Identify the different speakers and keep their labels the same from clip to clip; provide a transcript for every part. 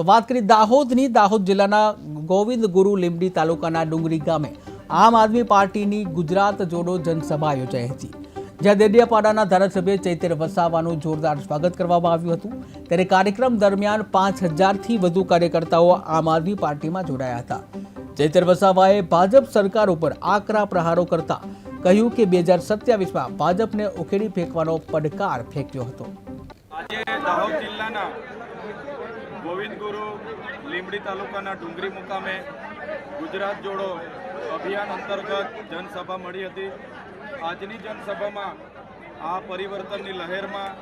Speaker 1: તો વાત કરી દાહોદની. દાહોદ જિલ્લાના ગોવિંદ ગુરુ લીંબડી તાલુકાના ડુંગરી ગામે આમ આદમી પાર્ટીની ગુજરાત જોડો જનસભા યોજાઈ હતી, જ્યાં દેડિયાપાડાના ધારાસભ્ય ચૈતર વસાવાનું જોરદાર સ્વાગત કરવામાં આવ્યું હતું. ત્યારે કાર્યક્રમ દરમિયાન પાંચ હજારથી વધુ કાર્યકર્તાઓ આમ આદમી પાર્ટીમાં જોડાયા હતા. ચૈતર વસાવાએ ભાજપ સરકાર ઉપર આકરા પ્રહારો કરતા કહ્યું કે બે હજાર સત્યાવીસમાં ભાજપને ઉખેડી ફેંકવાનો પડકાર ફેંક્યો હતો.
Speaker 2: આજે દાહોદ જિલ્લાના ગોવિંદ ગુરુ, લીંબડી તાલુકાના ડુંગરી મુકામે ગુજરાત જોડો અભિયાન અંતર્ગત જનસભા મળી હતી. આજની જનસભામાં આ પરિવર્તનની લહેરમાં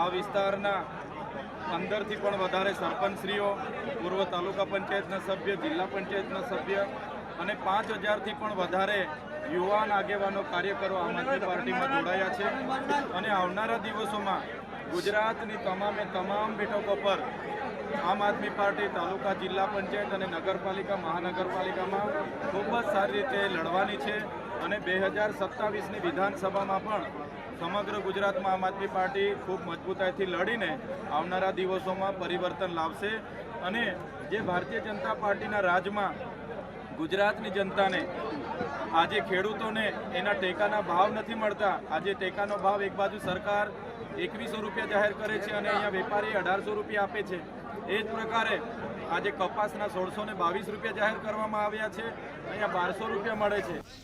Speaker 2: આ વિસ્તારના અંદરથી પણ વધારે સરપંચશ્રીઓ, પૂર્વ તાલુકા પંચાયતના સભ્ય, જિલ્લા પંચાયતના સભ્ય અને પાંચ હજારથી પણ વધારે યુવાન આગેવાનો કાર્યકરો આમ આદમી પાર્ટીમાં જોડાયા છે. અને આવનારા દિવસોમાં ગુજરાતની તમામે તમામ બેઠકો પર આમ આદમી પાર્ટી તાલુકા જિલ્લા પંચાયત અને નગરપાલિકા મહાનગરપાલિકામાં ખૂબ જ સારી રીતે લડવાની છે અને બે હજાર સત્તાવીસની વિધાનસભામાં પણ સમગ્ર ગુજરાતમાં આમ આદમી પાર્ટી ખૂબ મજબૂતાઈથી લડીને આવનારા દિવસોમાં પરિવર્તન લાવશે અને જે ભારતીય જનતા પાર્ટીના રાજમાં ગુજરાતની જનતાને આજે ખેડૂતોને એના ટેકાના ભાવ નથી મળતા, આજે ટેકાનો ભાવ એક બાજુ સરકાર એકવીસો રૂપિયા જાહેર કરે છે અને અહીંયા વેપારી અઢારસો રૂપિયા આપે છે. એ જ પ્રકારે આજે કપાસના સોળસો બાવીસ રૂપિયા જાહેર કરવામાં આવ્યા છે. અહીંયા બારસો રૂપિયા મળે છે.